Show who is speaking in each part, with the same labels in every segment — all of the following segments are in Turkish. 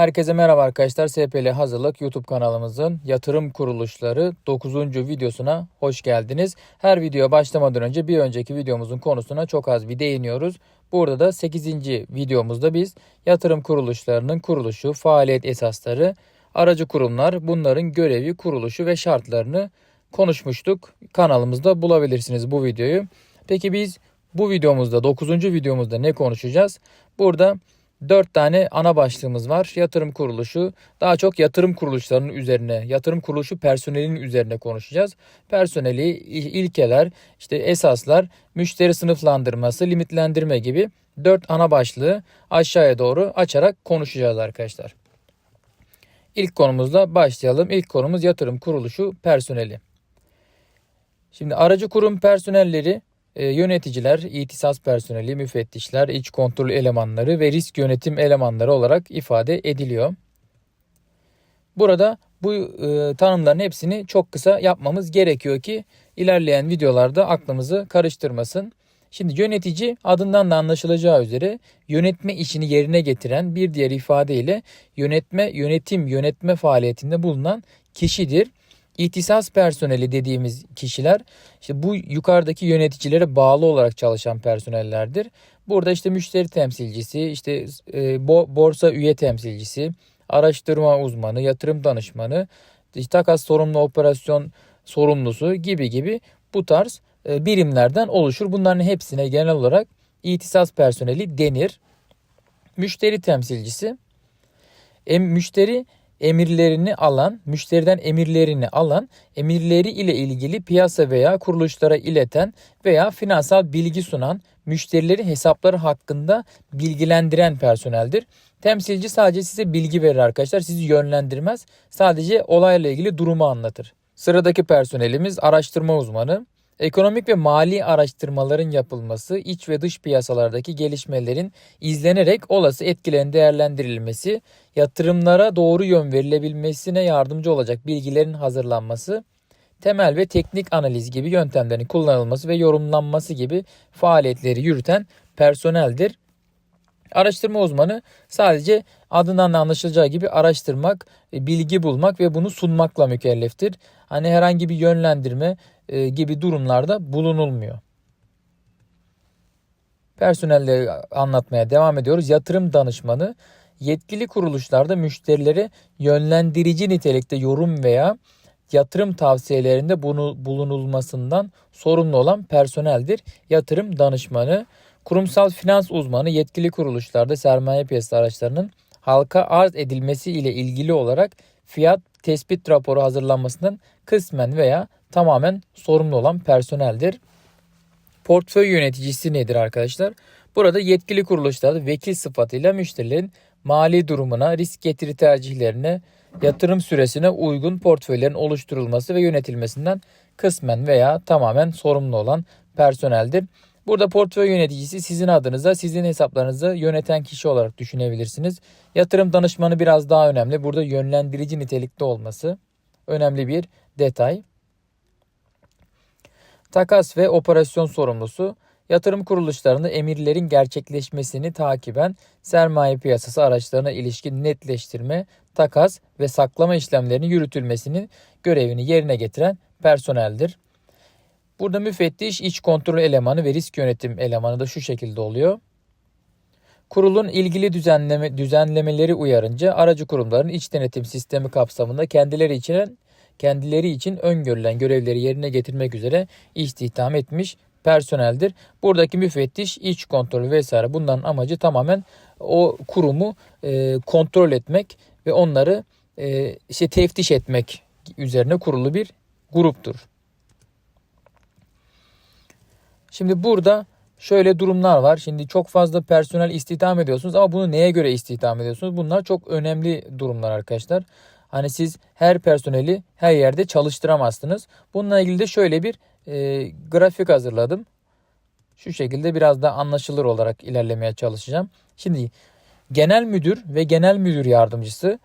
Speaker 1: Herkese merhaba arkadaşlar. SPL Hazırlık YouTube kanalımızın yatırım kuruluşları 9. videosuna hoş geldiniz. Her videoya başlamadan önce bir önceki videomuzun konusuna çok az bir değiniyoruz. Burada da 8. videomuzda biz yatırım kuruluşlarının kuruluşu, faaliyet esasları, aracı kurumlar, bunların görevi, kuruluşu ve şartlarını konuşmuştuk. Kanalımızda bulabilirsiniz bu videoyu. Peki biz bu videomuzda 9. videomuzda ne konuşacağız? Burada 4 tane ana başlığımız var. Yatırım kuruluşu, daha çok yatırım kuruluşlarının üzerine, yatırım kuruluşu personelinin üzerine konuşacağız. Personeli, ilkeler, işte esaslar, müşteri sınıflandırması, limitlendirme gibi 4 ana başlığı aşağıya doğru açarak konuşacağız arkadaşlar. İlk konumuzla başlayalım. İlk konumuz yatırım kuruluşu personeli. Şimdi aracı kurum personelleri e, yöneticiler, ihtisas personeli, müfettişler, iç kontrol elemanları ve risk yönetim elemanları olarak ifade ediliyor. Burada bu e, tanımların hepsini çok kısa yapmamız gerekiyor ki ilerleyen videolarda aklımızı karıştırmasın. Şimdi yönetici adından da anlaşılacağı üzere yönetme işini yerine getiren bir diğer ifadeyle yönetme, yönetim, yönetme faaliyetinde bulunan kişidir. İhtisas personeli dediğimiz kişiler işte bu yukarıdaki yöneticilere bağlı olarak çalışan personellerdir. Burada işte müşteri temsilcisi, işte e, borsa üye temsilcisi, araştırma uzmanı, yatırım danışmanı, işte takas sorumlu operasyon sorumlusu gibi gibi bu tarz e, birimlerden oluşur. Bunların hepsine genel olarak ihtisas personeli denir. Müşteri temsilcisi, em, müşteri emirlerini alan, müşteriden emirlerini alan, emirleri ile ilgili piyasa veya kuruluşlara ileten veya finansal bilgi sunan, müşterileri hesapları hakkında bilgilendiren personeldir. Temsilci sadece size bilgi verir arkadaşlar. Sizi yönlendirmez. Sadece olayla ilgili durumu anlatır. Sıradaki personelimiz araştırma uzmanı. Ekonomik ve mali araştırmaların yapılması, iç ve dış piyasalardaki gelişmelerin izlenerek olası etkilerin değerlendirilmesi, yatırımlara doğru yön verilebilmesine yardımcı olacak bilgilerin hazırlanması, temel ve teknik analiz gibi yöntemlerin kullanılması ve yorumlanması gibi faaliyetleri yürüten personeldir. Araştırma uzmanı sadece adından da anlaşılacağı gibi araştırmak, e, bilgi bulmak ve bunu sunmakla mükelleftir. Hani herhangi bir yönlendirme gibi durumlarda bulunulmuyor. Personelleri anlatmaya devam ediyoruz. Yatırım danışmanı yetkili kuruluşlarda müşterilere yönlendirici nitelikte yorum veya yatırım tavsiyelerinde bunu bulunulmasından sorumlu olan personeldir. Yatırım danışmanı Kurumsal finans uzmanı yetkili kuruluşlarda sermaye piyasası araçlarının halka arz edilmesi ile ilgili olarak fiyat tespit raporu hazırlanmasından kısmen veya tamamen sorumlu olan personeldir. Portföy yöneticisi nedir arkadaşlar? Burada yetkili kuruluşlarda vekil sıfatıyla müşterilerin mali durumuna, risk getiri tercihlerine, yatırım süresine uygun portföylerin oluşturulması ve yönetilmesinden kısmen veya tamamen sorumlu olan personeldir. Burada portföy yöneticisi sizin adınıza, sizin hesaplarınızı yöneten kişi olarak düşünebilirsiniz. Yatırım danışmanı biraz daha önemli. Burada yönlendirici nitelikte olması önemli bir detay. Takas ve operasyon sorumlusu yatırım kuruluşlarında emirlerin gerçekleşmesini takiben sermaye piyasası araçlarına ilişkin netleştirme, takas ve saklama işlemlerinin yürütülmesinin görevini yerine getiren personeldir. Burada müfettiş, iç kontrol elemanı ve risk yönetim elemanı da şu şekilde oluyor. Kurulun ilgili düzenleme, düzenlemeleri uyarınca aracı kurumların iç denetim sistemi kapsamında kendileri için kendileri için öngörülen görevleri yerine getirmek üzere istihdam etmiş personeldir. Buradaki müfettiş, iç kontrol vesaire bunların amacı tamamen o kurumu e, kontrol etmek ve onları e, işte teftiş etmek üzerine kurulu bir gruptur. Şimdi burada şöyle durumlar var. Şimdi çok fazla personel istihdam ediyorsunuz ama bunu neye göre istihdam ediyorsunuz? Bunlar çok önemli durumlar arkadaşlar. Hani siz her personeli her yerde çalıştıramazsınız. Bununla ilgili de şöyle bir e, grafik hazırladım. Şu şekilde biraz da anlaşılır olarak ilerlemeye çalışacağım. Şimdi genel müdür ve genel müdür yardımcısı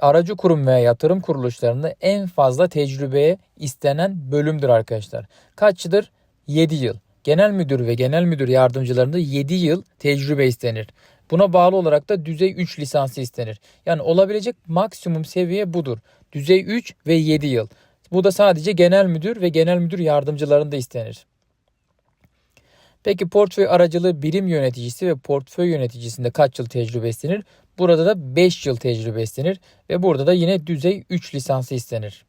Speaker 1: aracı kurum veya yatırım kuruluşlarında en fazla tecrübeye istenen bölümdür arkadaşlar. Kaç yıldır? 7 yıl. Genel müdür ve genel müdür yardımcılarında 7 yıl tecrübe istenir. Buna bağlı olarak da düzey 3 lisansı istenir. Yani olabilecek maksimum seviye budur. Düzey 3 ve 7 yıl. Bu da sadece genel müdür ve genel müdür yardımcılarında istenir. Peki portföy aracılığı birim yöneticisi ve portföy yöneticisinde kaç yıl tecrübe istenir? Burada da 5 yıl tecrübe istenir ve burada da yine düzey 3 lisansı istenir.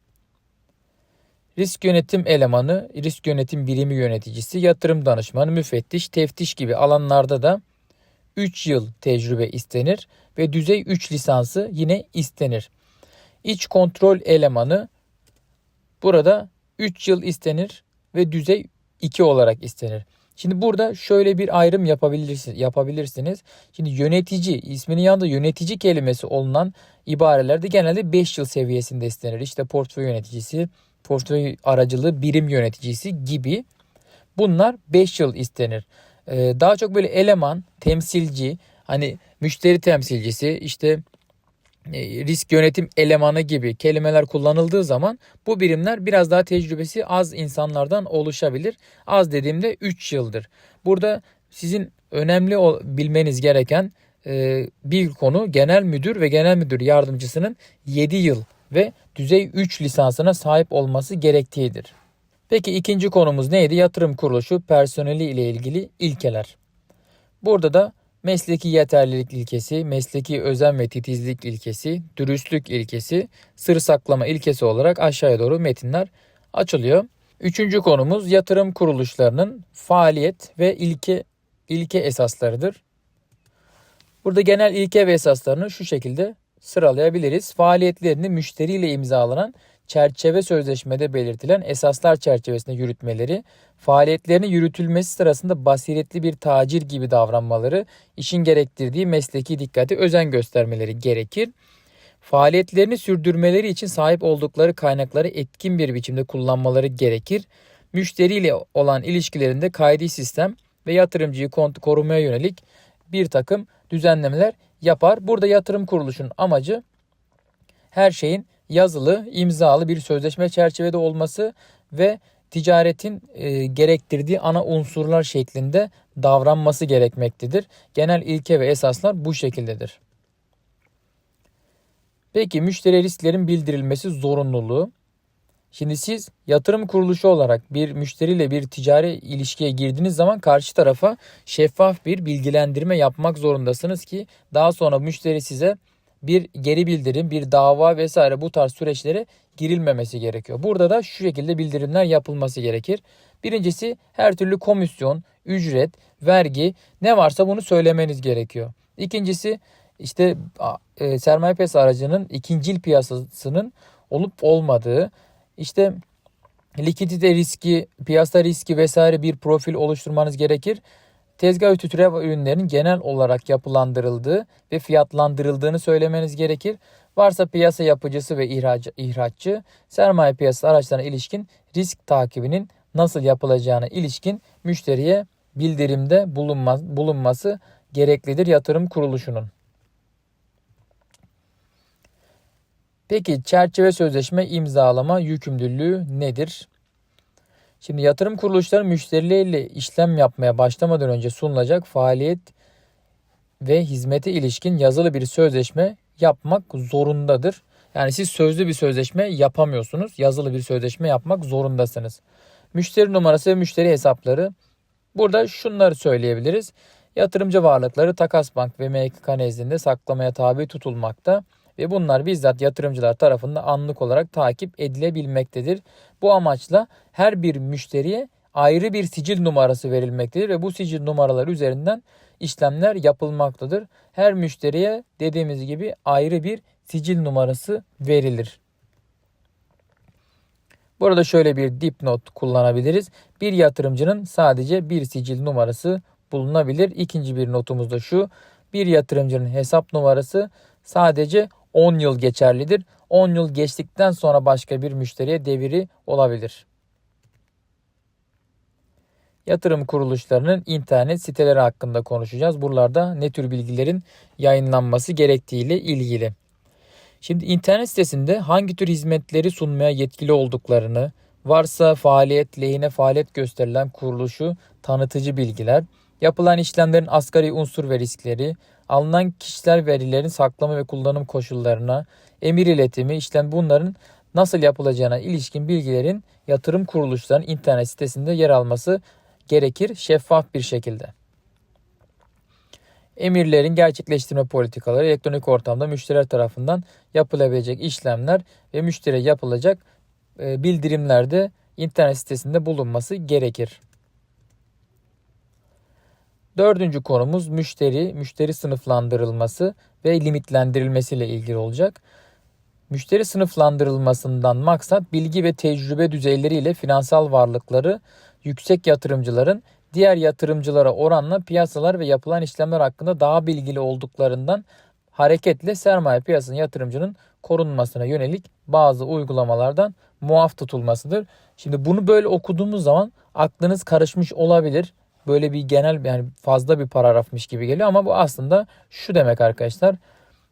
Speaker 1: Risk yönetim elemanı, risk yönetim birimi yöneticisi, yatırım danışmanı, müfettiş, teftiş gibi alanlarda da 3 yıl tecrübe istenir ve düzey 3 lisansı yine istenir. İç kontrol elemanı burada 3 yıl istenir ve düzey 2 olarak istenir. Şimdi burada şöyle bir ayrım yapabilirsiniz. Şimdi yönetici, isminin yanında yönetici kelimesi olunan ibarelerde genelde 5 yıl seviyesinde istenir. İşte portföy yöneticisi, portföy aracılığı birim yöneticisi gibi bunlar 5 yıl istenir. Ee, daha çok böyle eleman, temsilci, hani müşteri temsilcisi, işte e, risk yönetim elemanı gibi kelimeler kullanıldığı zaman bu birimler biraz daha tecrübesi az insanlardan oluşabilir. Az dediğimde 3 yıldır. Burada sizin önemli bilmeniz gereken e, bir konu genel müdür ve genel müdür yardımcısının 7 yıl ve düzey 3 lisansına sahip olması gerektiğidir. Peki ikinci konumuz neydi? Yatırım kuruluşu personeli ile ilgili ilkeler. Burada da mesleki yeterlilik ilkesi, mesleki özen ve titizlik ilkesi, dürüstlük ilkesi, sır saklama ilkesi olarak aşağıya doğru metinler açılıyor. Üçüncü konumuz yatırım kuruluşlarının faaliyet ve ilke ilke esaslarıdır. Burada genel ilke ve esaslarını şu şekilde sıralayabiliriz. Faaliyetlerini müşteriyle imzalanan çerçeve sözleşmede belirtilen esaslar çerçevesinde yürütmeleri, faaliyetlerini yürütülmesi sırasında basiretli bir tacir gibi davranmaları, işin gerektirdiği mesleki dikkati özen göstermeleri gerekir. Faaliyetlerini sürdürmeleri için sahip oldukları kaynakları etkin bir biçimde kullanmaları gerekir. Müşteriyle olan ilişkilerinde kaydi sistem ve yatırımcıyı korumaya yönelik bir takım düzenlemeler yapar. Burada yatırım kuruluşunun amacı her şeyin yazılı, imzalı bir sözleşme çerçevede olması ve ticaretin e, gerektirdiği ana unsurlar şeklinde davranması gerekmektedir. Genel ilke ve esaslar bu şekildedir. Peki müşteri risklerin bildirilmesi zorunluluğu. Şimdi siz yatırım kuruluşu olarak bir müşteriyle bir ticari ilişkiye girdiğiniz zaman karşı tarafa şeffaf bir bilgilendirme yapmak zorundasınız ki daha sonra müşteri size bir geri bildirim, bir dava vesaire bu tarz süreçlere girilmemesi gerekiyor. Burada da şu şekilde bildirimler yapılması gerekir. Birincisi her türlü komisyon, ücret, vergi ne varsa bunu söylemeniz gerekiyor. İkincisi işte e, sermaye piyasası aracının ikincil piyasasının olup olmadığı, işte likidite riski, piyasa riski vesaire bir profil oluşturmanız gerekir tezgah türev ürünlerin genel olarak yapılandırıldığı ve fiyatlandırıldığını söylemeniz gerekir. Varsa piyasa yapıcısı ve ihraç, ihraççı sermaye piyasası araçlarına ilişkin risk takibinin nasıl yapılacağına ilişkin müşteriye bildirimde bulunmaz, bulunması gereklidir yatırım kuruluşunun. Peki çerçeve sözleşme imzalama yükümlülüğü nedir? Şimdi yatırım kuruluşları müşterileriyle işlem yapmaya başlamadan önce sunulacak faaliyet ve hizmete ilişkin yazılı bir sözleşme yapmak zorundadır. Yani siz sözlü bir sözleşme yapamıyorsunuz. Yazılı bir sözleşme yapmak zorundasınız. Müşteri numarası ve müşteri hesapları. Burada şunları söyleyebiliriz. Yatırımcı varlıkları takas bank ve MKK nezdinde saklamaya tabi tutulmakta ve bunlar bizzat yatırımcılar tarafından anlık olarak takip edilebilmektedir. Bu amaçla her bir müşteriye ayrı bir sicil numarası verilmektedir ve bu sicil numaraları üzerinden işlemler yapılmaktadır. Her müşteriye dediğimiz gibi ayrı bir sicil numarası verilir. Burada şöyle bir dipnot kullanabiliriz. Bir yatırımcının sadece bir sicil numarası bulunabilir. İkinci bir notumuz da şu. Bir yatırımcının hesap numarası sadece 10 yıl geçerlidir. 10 yıl geçtikten sonra başka bir müşteriye deviri olabilir. Yatırım kuruluşlarının internet siteleri hakkında konuşacağız. Buralarda ne tür bilgilerin yayınlanması gerektiğiyle ilgili. Şimdi internet sitesinde hangi tür hizmetleri sunmaya yetkili olduklarını, varsa faaliyet lehine faaliyet gösterilen kuruluşu tanıtıcı bilgiler, yapılan işlemlerin asgari unsur ve riskleri, alınan kişisel verilerin saklama ve kullanım koşullarına, emir iletimi, işlem bunların nasıl yapılacağına ilişkin bilgilerin yatırım kuruluşlarının internet sitesinde yer alması gerekir şeffaf bir şekilde. Emirlerin gerçekleştirme politikaları elektronik ortamda müşteriler tarafından yapılabilecek işlemler ve müşteriye yapılacak e, bildirimlerde internet sitesinde bulunması gerekir. Dördüncü konumuz müşteri, müşteri sınıflandırılması ve limitlendirilmesi ile ilgili olacak. Müşteri sınıflandırılmasından maksat bilgi ve tecrübe düzeyleriyle finansal varlıkları yüksek yatırımcıların diğer yatırımcılara oranla piyasalar ve yapılan işlemler hakkında daha bilgili olduklarından hareketle sermaye piyasasının yatırımcının korunmasına yönelik bazı uygulamalardan muaf tutulmasıdır. Şimdi bunu böyle okuduğumuz zaman aklınız karışmış olabilir. Böyle bir genel yani fazla bir paragrafmış gibi geliyor ama bu aslında şu demek arkadaşlar.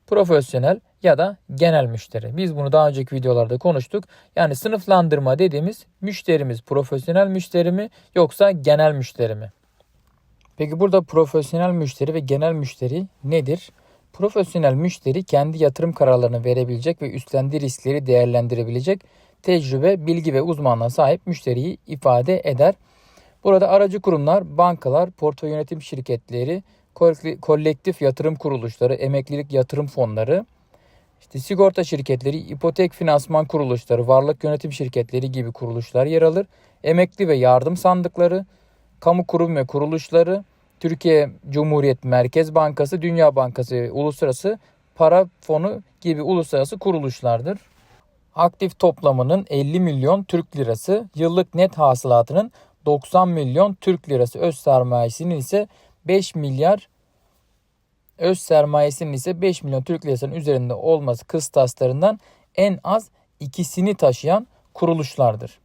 Speaker 1: Profesyonel ya da genel müşteri. Biz bunu daha önceki videolarda konuştuk. Yani sınıflandırma dediğimiz müşterimiz profesyonel müşteri mi yoksa genel müşteri mi? Peki burada profesyonel müşteri ve genel müşteri nedir? Profesyonel müşteri kendi yatırım kararlarını verebilecek ve üstlendiği riskleri değerlendirebilecek tecrübe, bilgi ve uzmanlığa sahip müşteriyi ifade eder. Burada aracı kurumlar, bankalar, portföy yönetim şirketleri, kolektif yatırım kuruluşları, emeklilik yatırım fonları, işte sigorta şirketleri, ipotek finansman kuruluşları, varlık yönetim şirketleri gibi kuruluşlar yer alır. Emekli ve yardım sandıkları, kamu kurum ve kuruluşları, Türkiye Cumhuriyet Merkez Bankası, Dünya Bankası, Uluslararası Para Fonu gibi uluslararası kuruluşlardır. Aktif toplamının 50 milyon Türk lirası, yıllık net hasılatının 90 milyon Türk lirası, öz sermayesinin ise 5 milyar öz sermayesinin ise 5 milyon Türk lirasının üzerinde olması kıstaslarından en az ikisini taşıyan kuruluşlardır.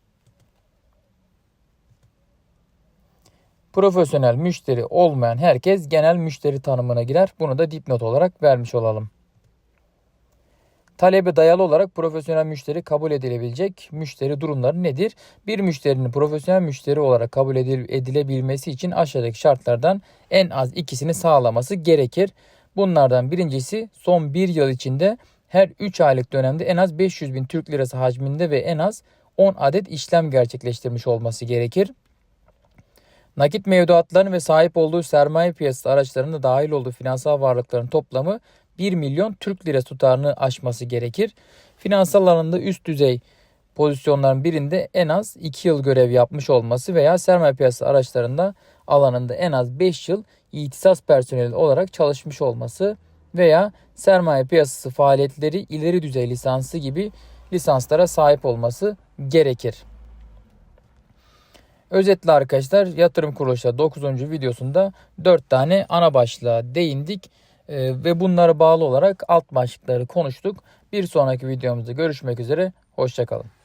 Speaker 1: Profesyonel müşteri olmayan herkes genel müşteri tanımına girer. Bunu da dipnot olarak vermiş olalım. Talebe dayalı olarak profesyonel müşteri kabul edilebilecek müşteri durumları nedir? Bir müşterinin profesyonel müşteri olarak kabul edilebilmesi için aşağıdaki şartlardan en az ikisini sağlaması gerekir. Bunlardan birincisi son bir yıl içinde her 3 aylık dönemde en az 500 bin Türk lirası hacminde ve en az 10 adet işlem gerçekleştirmiş olması gerekir. Nakit mevduatların ve sahip olduğu sermaye piyasası araçlarında dahil olduğu finansal varlıkların toplamı 1 milyon Türk lirası tutarını aşması gerekir. Finansal alanında üst düzey pozisyonların birinde en az 2 yıl görev yapmış olması veya sermaye piyasası araçlarında alanında en az 5 yıl ihtisas personeli olarak çalışmış olması veya sermaye piyasası faaliyetleri ileri düzey lisansı gibi lisanslara sahip olması gerekir. Özetle arkadaşlar yatırım kuruluşları 9. videosunda 4 tane ana başlığa değindik ee, ve bunlara bağlı olarak alt başlıkları konuştuk. Bir sonraki videomuzda görüşmek üzere. Hoşçakalın.